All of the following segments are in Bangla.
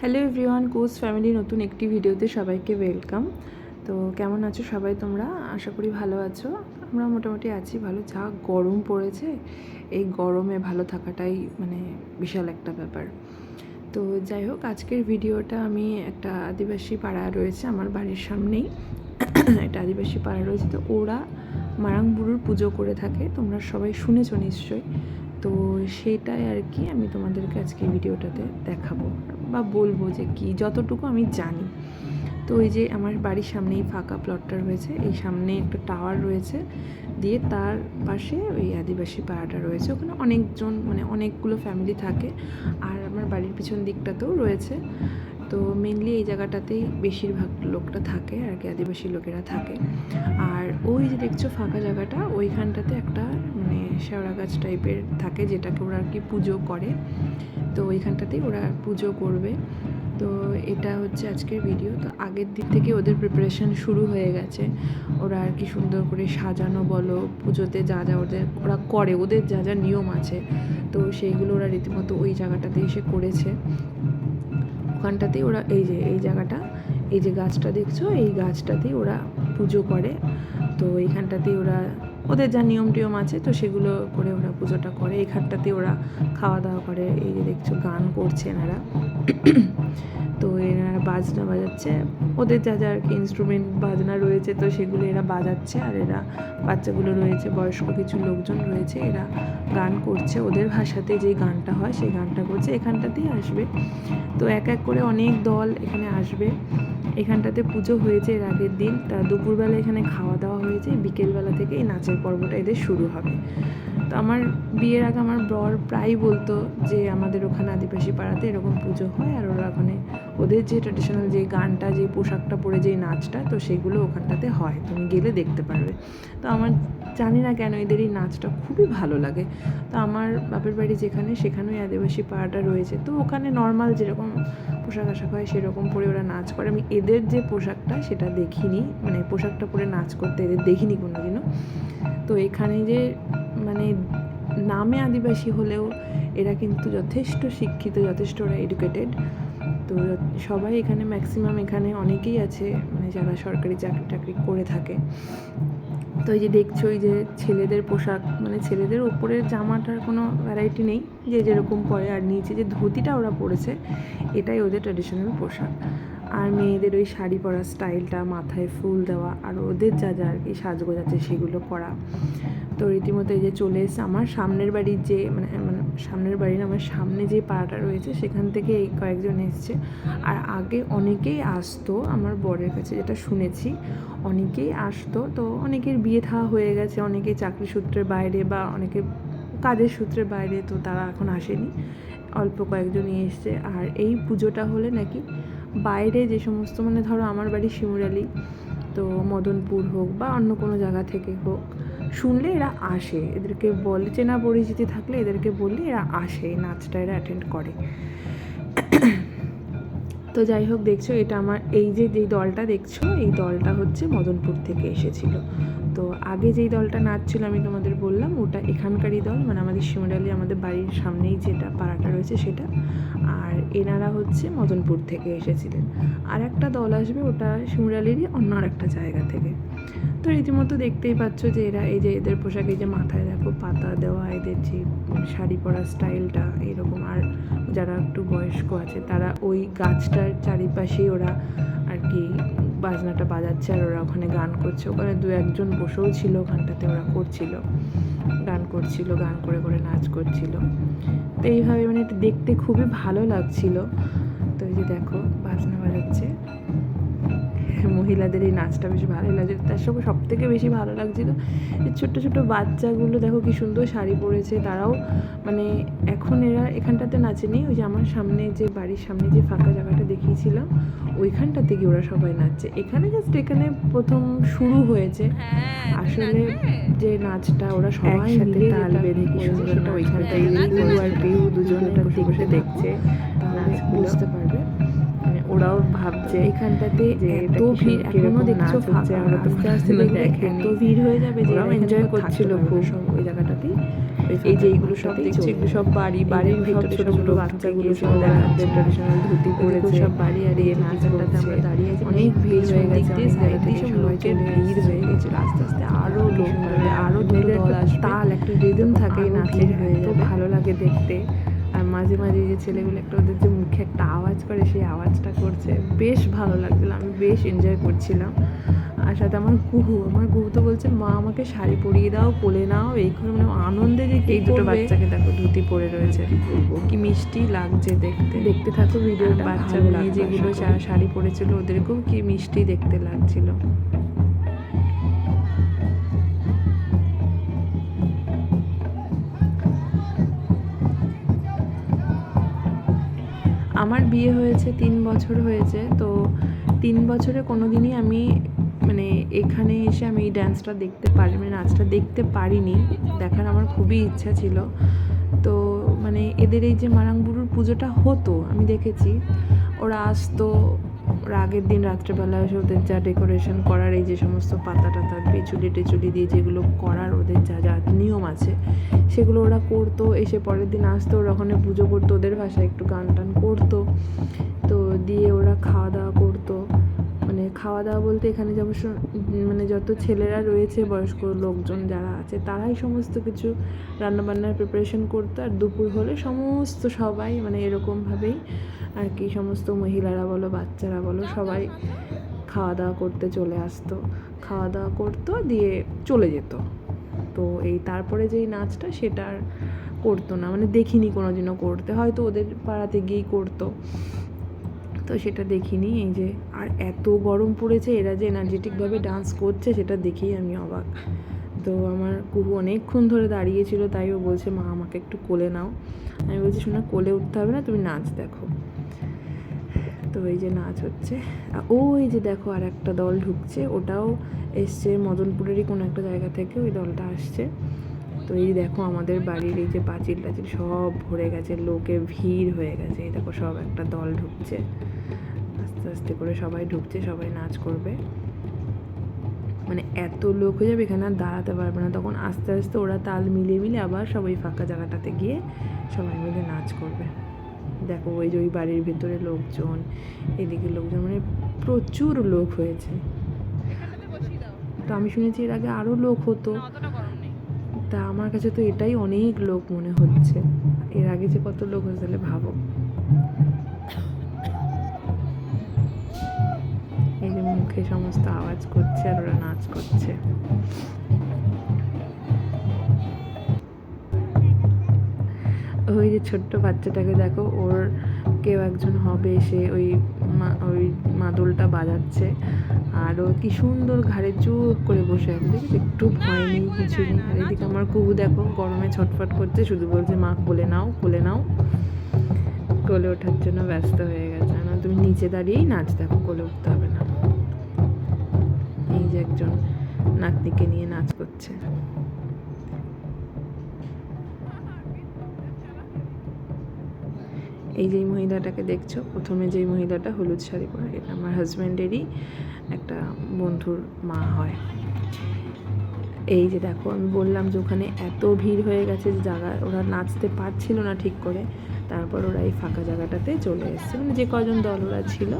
হ্যালো এভরিওয়ান কোচ ফ্যামিলি নতুন একটি ভিডিওতে সবাইকে ওয়েলকাম। তো কেমন আছো সবাই তোমরা? আশা করি ভালো আছো। আমরা মোটামুটি আছি ভালো। যা গরম পড়েছে, এই গরমে ভালো থাকাটাই মানে বিশাল একটা ব্যাপার। তো যাই হোক, আজকের ভিডিওটা আমি একটা আদিবাসী পাড়া রয়েছে আমার বাড়ির সামনেই। একটা আদিবাসী পাড়া রয়েছে। তো ওরা মারাংবুরুর পুজো করে থাকে। তোমরা সবাই শুনেছো নিশ্চয়ই। তো সেটাই আর কি আমি তোমাদেরকে আজকে ভিডিওটাতে দেখাবো। বা বলব যে কি, যতটুকু আমি জানি। তো ওই যে আমার বাড়ির সামনেই ফাঁকা প্লটটা রয়েছে, এই সামনে একটা টাওয়ার রয়েছে, দিয়ে তার পাশে ওই আদিবাসী পাড়াটা রয়েছে। ওখানে অনেকজন মানে অনেকগুলো ফ্যামিলি থাকে, আর আমার বাড়ির পিছন দিকটাতেও রয়েছে। তো মেনলি এই জায়গাটাতেই বেশিরভাগ লোকটা থাকে, আর কি আদিবাসী লোকেরা থাকে। আর ওই যে দেখছ ফাঁকা জায়গাটা, ওইখানটাতে একটা মানে শেওড়া গাছ টাইপের থাকে, যেটাকে ওরা আর কি পুজো করে। তো ওইখানটাতেই ওরা পুজো করবে। তো এটা হচ্ছে আজকের ভিডিও তো আগের দিক থেকে ওদের প্রিপারেশন শুরু হয়ে গেছে। ওরা আর কি সুন্দর করে সাজানো বলো, পুজোতে যা যা ওদের, ওরা করে, ওদের যা যা নিয়ম আছে। তো সেইগুলো ওরা রীতিমতো ওই জায়গাটাতে এসে করেছে। ওখানটাতেই ওরা, এই যে, এই জায়গাটা, এই যে গাছটা দেখছ, এই গাছটাতেই ওরা পুজো করে। তো এইখানটাতেই ওরা ওদের যা নিয়ম টিয়ম আছে, তো সেগুলো করে ওরা পুজোটা করে। এইখানটাতে ওরা খাওয়া দাওয়া করে। এই যে দেখছ, গান করছে এনারা। তো এনারা বাজনা বাজাচ্ছে। ওদের যা যা আর কি ইনস্ট্রুমেন্ট বাজনা রয়েছে, তো সেগুলো এরা বাজাচ্ছে। আর এরা বাচ্চাগুলো রয়েছে, বয়স্ক কিছু লোকজন রয়েছে, এরা গান করছে। ওদের ভাষাতে যে গানটা হয়, সেই গানটা করছে। এখানটাতেই আসবে। তো এক এক করে অনেক দল এখানে আসবে। এখানটাতে পুজো হয়েছে এর আগের দিন। তা দুপুরবেলা এখানে খাওয়া দাওয়া হয়েছে। বিকেলবেলা থেকে এই নাচের পর্বটা এদের শুরু হবে। তো আমার বিয়ের আগে আমার বর প্রায় বলতো যে আমাদের ওখানে আদিবাসী পাড়াতে এরকম পুজো হয় আর ওরা ওখানে ওদের যে ট্রেডিশনাল যে গানটা, যে পোশাকটা পরে যে নাচটা, তো সেগুলো ওখানটাতে হয়। তুমি গেলে দেখতে পারবে। তো আমার জানি না কেন এদের এই নাচটা খুবই ভালো লাগে। তো আমার বাপের বাড়ি যেখানে, সেখানেই আদিবাসী পাড়াটা রয়েছে। তো ওখানে নর্মাল যেরকম পোশাক আশাক হয়, সেরকম পরে ওরা নাচ করে। আমি এদের যে পোশাকটা, সেটা দেখিনি। মানে পোশাকটা পরে নাচ করতে এদের দেখিনি কোনো দিনও তো এখানে যে মানে নামে আদিবাসী হলেও এরা কিন্তু যথেষ্ট শিক্ষিত, যথেষ্ট ওরা এডুকেটেড তো সবাই এখানে ম্যাক্সিমাম এখানে অনেকেই আছে মানে যারা সরকারি চাকরি টাকরি করে থাকে। তো এই যে দেখছ, এই যে ছেলেদের পোশাক মানে ছেলেদের ওপরের জামাটার কোনো ভ্যারাইটি নেই, যে যেরকম পরে আর নিচে যে ধুতিটা ওরা পরেছে, এটাই ওদের ট্র্যাডিশনাল পোশাক। আর মেয়েদের ওই শাড়ি পরা স্টাইলটা মাথায় ফুল দেওয়া, আর ওদের যা যা আর কি সাজগোজ আছে সেগুলো করা তো রীতিমতো এই যে চলে এসে আমার সামনের বাড়ির যে মানে সামনের বাড়ির আমার সামনে যে পাড়াটা রয়েছে, সেখান থেকে এই কয়েকজন এসছে। আর আগে অনেকেই আসতো আমার বরের কাছে, যেটা শুনেছি। অনেকেই আসতো, তো অনেকের বিয়ে থা হয়ে গেছে, অনেকে চাকরি সূত্রের বাইরে বা অনেকে কাজের সূত্রের বাইরে, তো তারা এখন আসেনি। অল্প কয়েকজনই এসছে। আর এই পুজোটা হলে নাকি বাইরে যে সমস্ত মানে ধরো আমার বাড়ি শিমুরালি, তো মদনপুর হোক বা অন্য কোনো জায়গা থেকে হোক শুনলে এরা আসে। এদেরকে বলে, চেনা পরিচিতি থাকলে এদেরকে বললে এরা আসে, নাচটা এরা অ্যাটেন্ড করে। তো যাই হোক, দেখছ, এটা আমার, এই যে যেই দলটা দেখছ, এই দলটা হচ্ছে মদনপুর থেকে এসেছিল। তো আগে যেই দলটা নাচছিল, আমি তোমাদের বললাম, ওটা এখানকারই দল মানে আমাদের শিমরালি আমাদের বাড়ির সামনেই যেটা পাড়াটা রয়েছে সেটা। আর এনারা হচ্ছে মদনপুর থেকে এসেছিলেন। আর একটা দল আসবে, ওটা শিমরালিরই অন্য আর একটা জায়গা থেকে। তো রীতিমতো দেখতেই পাচ্ছ যে এরা, এই যে এদের পোশাক যে মাথায় দেখো পাতা দেওয়া, এদের যে শাড়ি পরা স্টাইলটা এরকম। আর যারা একটু বয়স্ক আছে, তারা ওই গাছটার চারিপাশেই ওরা আর কি বাজনাটা বাজাচ্ছে আর ওরা ওখানে গান করছে। ওখানে দু একজন বসেও ছিল ওখানটাতে, ওরা করছিল। গান করছিল, গান করে করে নাচ করছিল। তো এইভাবে মানে দেখতে খুবই ভালো লাগছিল। তো এই যে দেখো, বাজনা বাজাচ্ছে। মহিলাদের এই নাচটা বেশ ভালোই লাগছে। তার সঙ্গে সব থেকে বেশি ভালো লাগছিল যে ছোট্ট ছোট্ট বাচ্চাগুলো দেখো কি সুন্দর শাড়ি পরেছে তারাও মানে এখন এরা এখানটাতে নাচেনি ওই যে আমার সামনে যে বাড়ির সামনে যে ফাঁকা জায়গাটা দেখিয়েছিলাম ওইখানটা থেকে ওরা সবাই নাচছে। এখানে জাস্ট এখানে প্রথম শুরু হয়েছে। আসলে যে নাচটা ওরা সবাই সাথে তাল বেঁধে কি সুন্দর ওইখানটাই আর পিউ দুজন ওটা বসে দেখছে। তাহলে বুঝতে পারবে। ওরাও ভাবছে এখানটাতে যে এত ভিড় এখনও দেখছ ফাঁকা আস্তে আস্তে দেখবে এত ভিড় হয়ে যাবে যে এনজয় করছিল খুব। ওই জায়গাটাতেই এই যে এইগুলো সব দেখছি? এগুলো সব বাড়ি বাড়ির ভিতরে ছোট ছোট বাচ্চাগুলো সব দেখাচ্ছে। ট্রেডিশনাল ধুতি পরেছে। সব বাড়ি আর এই নাচটাতে আমরা দাঁড়িয়ে আছি অনেক ভিড় হয়ে গেছে থেকে সব লোকের ভিড় হয়ে গেছিল আস্তে আস্তে আরও লোক বাড়বে আরও দুটো দল আসবে। তাল একটা রিদম থাকে নাচের হয়ে তো ভালো লাগে দেখতে। মাঝে মাঝে যে ছেলেগুলো একটা ওদের যে মুখে একটা আওয়াজ করে সেই আওয়াজটা করছে। বেশ ভালো লাগছিল আমি বেশ এনজয় করছিলাম। আর সাথে আমার গুহু আমার গুহু তো বলছে মা আমাকে শাড়ি পরিয়ে দাও কোলে নাও এই করে মানে আনন্দে যে এই দুটো বাচ্চাকে দেখো ধুতি পরে রয়েছে। ও কি মিষ্টি লাগছে দেখতে। দেখতে থাকো ভিডিওটা বাচ্চাগুলো যেগুলো শাড়ি পরেছিল ওদেরকেও কি মিষ্টি দেখতে লাগছিল। আমার বিয়ে হয়েছে তিন বছর হয়েছে, তো তিন বছরে কোনো দিনই আমি মানে এখানে এসে আমি এই ড্যান্সটা দেখতে পারি মানে নাচটা দেখতে পারিনি, দেখার আমার খুবই ইচ্ছা ছিল। তো মানে এদের এই যে মারাংবুরুর পুজোটা হতো, আমি দেখেছি, ওরা আসতো ওরা আগের দিন রাত্রেবেলা এসে ওদের যা ডেকোরেশন করার, এই যে সমস্ত পাতা টাতা পেচুলি টেচুলি দিয়ে যেগুলো করার ওদের যা যা নিয়ম আছে, সেগুলো ওরা করতো। এসে পরের দিন আসতো, ওরা ওখানে পুজো করতো, ওদের ভাষায় একটু গান টান করতো। তো দিয়ে ওরা খাওয়া দাওয়া করতো। মানে খাওয়া দাওয়া বলতে এখানে যে অবশ্য মানে যত ছেলেরা রয়েছে, বয়স্ক লোকজন যারা আছে, তারাই সমস্ত কিছু রান্নাবান্নার প্রিপারেশন করতো। আর দুপুর হলে সমস্ত সবাই মানে এরকমভাবেই আর কি, সমস্ত মহিলারা বলো, বাচ্চারা বলো, সবাই খাওয়া দাওয়া করতে চলে আসতো। খাওয়া দাওয়া করতো, দিয়ে চলে যেত। তো এই তারপরে যেই নাচটা, সেটা আর করতো না। মানে দেখিনি কোনো দিনও করতে। হয়তো ওদের পাড়াতে গিয়েই করতো। তো সেটা দেখিনি। এই যে, আর এত গরম পড়েছে, এরা যে এনার্জেটিকভাবে ডান্স করছে, সেটা দেখেই আমি অবাক। তো আমার কুহু অনেকক্ষণ ধরে দাঁড়িয়েছিল, তাই ও বলছে, মা, আমাকে একটু কোলে নাও। আমি বলছি, শোনা, কোলে উঠতে হবে না, তুমি নাচ দেখো। তো এই যে নাচ হচ্ছে। ও এই যে দেখো, আর একটা দল ঢুকছে, ওটাও এসছে মদনপুরেরই কোনো একটা জায়গা থেকে, ওই দলটা আসছে। তো এই দেখো, আমাদের বাড়ির এই যে পাঁচিল টাচিল সব ভরে গেছে, লোকে ভিড় হয়ে গেছে। এই দেখো, সব একটা দল ঢুকছে। আস্তে আস্তে করে সবাই ঢুকছে, সবাই নাচ করবে। মানে এত লোক হয়ে যাবে এখানে আর দাঁড়াতে পারবে না। তখন আস্তে আস্তে ওরা তাল মিলিয়ে মিলিয়ে আবার সবাই ফাঁকা জায়গাটাতে গিয়ে সবাই মিলে নাচ করবে। দেখো ওই যে ওই বাড়ির ভিতরে লোকজন এদিকে লোকজন মানে প্রচুর লোক হয়েছে। তো আমি শুনেছি এর আগে আরও লোক হতো। তা আমার কাছে তো এটাই অনেক লোক মনে হচ্ছে। এর আগে যে কত লোক হয়েছে তাহলে ভাবো। এই সমস্ত আওয়াজ করছে আর ওরা নাচ করছে। ওই যে ছোট্ট বাচ্চাটাকে দেখো, ওর কেউ একজন হবে সে ওই ওই মাদলটা বাজাচ্ছে। আর ও কি সুন্দর ঘাড়ে চুপ করে বসে আছে দেখি একটু ভয় নেই, কিছু নেই। আর এদিকে আমার কুহু দেখো, গরমে ছটফট করছে, শুধু বলছে, মা, কোলে নাও কোলে নাও। কোলে ওঠার জন্য ব্যস্ত হয়ে গেছে। না তুমি নিচে দাঁড়িয়েই নাচ দেখো, কোলে উঠতে হবে যে একজন নাতনিকে নিয়ে নাচ করছে। এই যে মহিলাটাকে দেখছ, প্রথমে যেই মহিলাটা হলুদ শাড়ি পরে, এটা আমার হাজব্যান্ডেরই একটা বন্ধুর মা হয়। এই যে দেখো, আমি বললাম যে ওখানে এত ভিড় হয়ে গেছে যে জায়গা, ওরা নাচতে পারছিল না ঠিক করে। তারপর ওরা এই ফাঁকা জায়গাটাতে চলে এসছে। মানে যে কজন দল ওরা ছিল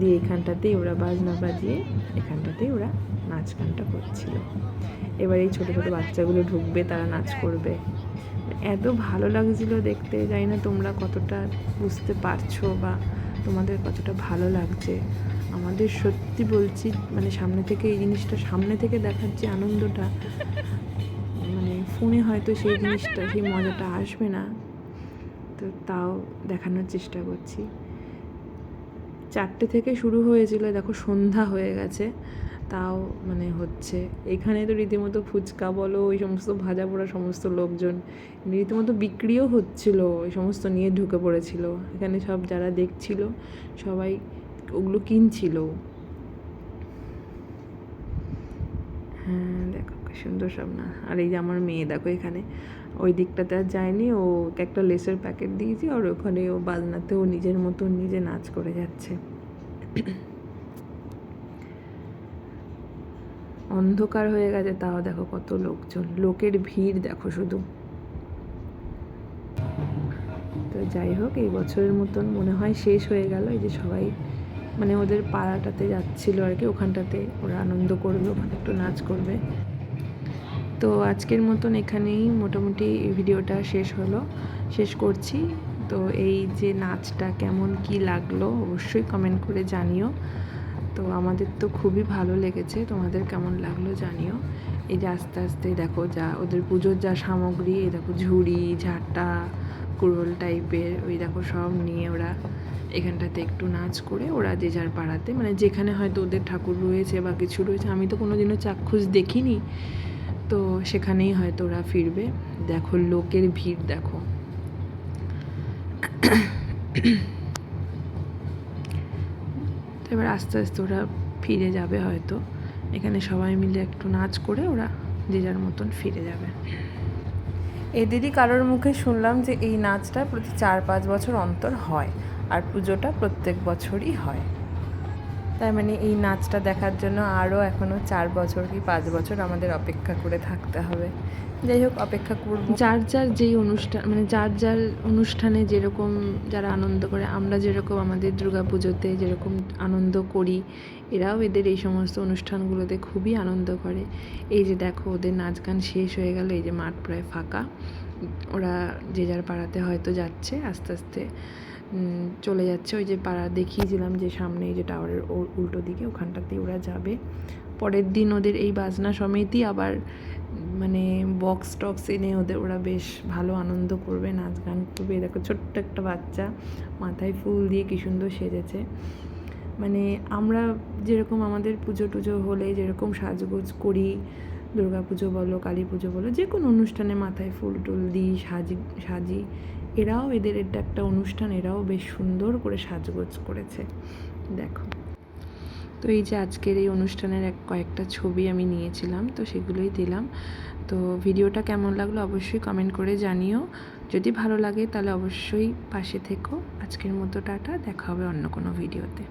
দিয়ে এখানটাতেই ওরা বাজনা বাজিয়ে এখানটাতেই ওরা নাচ গানটা করছিল। এবার এই ছোটো ছোটো বাচ্চাগুলো ঢুকবে, তারা নাচ করবে। এত ভালো লাগছিল দেখতে, জানি না তোমরা কতটা বুঝতে পারছ বা তোমাদের কতটা ভালো লাগছে। আমাদের সত্যি বলছি মানে সামনে থেকে এই জিনিসটা সামনে থেকে দেখার যে আনন্দটা মানে ফোনে হয়তো সেই জিনিসটা, সেই মজাটা আসবে না। তো তাও দেখানোর চেষ্টা করছি। চারটে থেকে শুরু হয়েছিল, দেখো সন্ধ্যা হয়ে গেছে, তাও মানে হচ্ছে। এখানে তো রীতিমতো ফুচকা বলো, ওই সমস্ত ভাজা পোড়া সমস্ত লোকজন, রীতিমতো বিক্রিও হচ্ছিল, ওই সমস্ত নিয়ে ঢুকে পড়েছিল। এখানে সব যারা দেখছিল, সবাই ওগুলো কিনছিল। হ্যাঁ দেখো সুন্দর সব না। আর এই যে আমার মেয়ে, দেখো এখানে। ওই দিকটাতে আর যায়নি, ও একটা লেসের প্যাকেট দিয়েছি আর ওখানে ও বাজনাতে ও নিজের মতো নিজে নাচ করে যাচ্ছে। অন্ধকার হয়ে গেছে, তাও দেখো কত লোকজন। লোকের ভিড় দেখো শুধু। তো যাই হোক, এই বছরের মতন মনে হয় শেষ হয়ে গেল। এই যে সবাই মানে ওদের পাড়াটাতে যাচ্ছিল আর কি, ওখানটাতে ওরা আনন্দ করবে, ওখানে একটু নাচ করবে। তো আজকের মতন এখানেই মোটামুটি ভিডিওটা শেষ হলো, শেষ করছি। তো এই যে নাচটা কেমন কি লাগল অবশ্যই কমেন্ট করে জানিও। তো আমাদের তো খুবই ভালো লেগেছে, তোমাদের কেমন লাগল জানিও। এই যে আস্তে আস্তে দেখো যা, ওদের পুজোর যা সামগ্রী, এই দেখো ঝুড়ি, ঝাঁটা, কুড়োল টাইপের ওই দেখো সব নিয়ে ওরা এখানটাতে একটু নাচ করে ওরা যে যার পাড়াতে মানে যেখানে হয়তো ওদের ঠাকুর রয়েছে বা কিছু রয়েছে, আমি তো কোনোদিনও চাক্ষুষ দেখিনি। তো সেখানেই হয়তো ওরা ফিরবে। দেখো লোকের ভিড়, দেখো। তো এবার আস্তে আস্তে ওরা ফিরে যাবে হয়তো। এখানে সবাই মিলে একটু নাচ করে ওরা যে যার মতন ফিরে যাবে। এদেরই কারোর মুখে শুনলাম যে এই নাচটা প্রতি চার পাঁচ বছর অন্তর হয়। আর পুজোটা প্রত্যেক বছরই হয়। তার মানে এই নাচটা দেখার জন্য আরও এখনও চার বছর কি পাঁচ বছর আমাদের অপেক্ষা করে থাকতে হবে। যাই হোক, অপেক্ষা করব। যার যার যেই অনুষ্ঠান মানে যার যার অনুষ্ঠানে যেরকম যারা আনন্দ করে, আমরা যেরকম আমাদের দুর্গা পুজোতে যেরকম আনন্দ করি, এরাও এদের এই সমস্ত অনুষ্ঠানগুলোতে খুবই আনন্দ করে। এই যে দেখো, ওদের নাচ গান শেষ হয়ে গেল, এই যে মাঠ প্রায় ফাঁকা। ওরা যে যার পাড়াতে হয়তো যাচ্ছে আস্তে আস্তে। চলে যাচ্ছে। ওই যে পাড়া দেখিয়েছিলাম যে সামনে যে টাওয়ারের উল্টো দিকে ওখানটাতে ওরা যাবে। পরের দিন ওদের এই বাজনা সমেতই আবার মানে বক্স টক্স এনে ওদের, ওরা বেশ ভালো আনন্দ করবে, নাচ গান করবে। দেখো ছোট্ট একটা বাচ্চা, মাথায় ফুল দিয়ে কী সুন্দর সেজেছে। মানে আমরা যেরকম আমাদের পুজো টুজো হলে যেরকম সাজগোজ করি দুর্গা পুজো বলো কালী পুজো বলো, যে কোনো অনুষ্ঠানে মাথায় ফুল টুল দিই, সাজি সাজি এরাও এদের এটা একটা অনুষ্ঠান এরাও বেশ সুন্দর করে সাজগোজ করেছে। দেখো। তো এই যে আজকের এই অনুষ্ঠানের এক কয়েকটা ছবি আমি নিয়েছিলাম, তো সেগুলোই দিলাম। তো ভিডিওটা কেমন লাগল অবশ্যই কমেন্ট করে জানিও। যদি ভালো লাগে তাহলে অবশ্যই পাশে থেকো। আজকের মতো টাটা, দেখা হবে অন্য কোনো ভিডিওতে।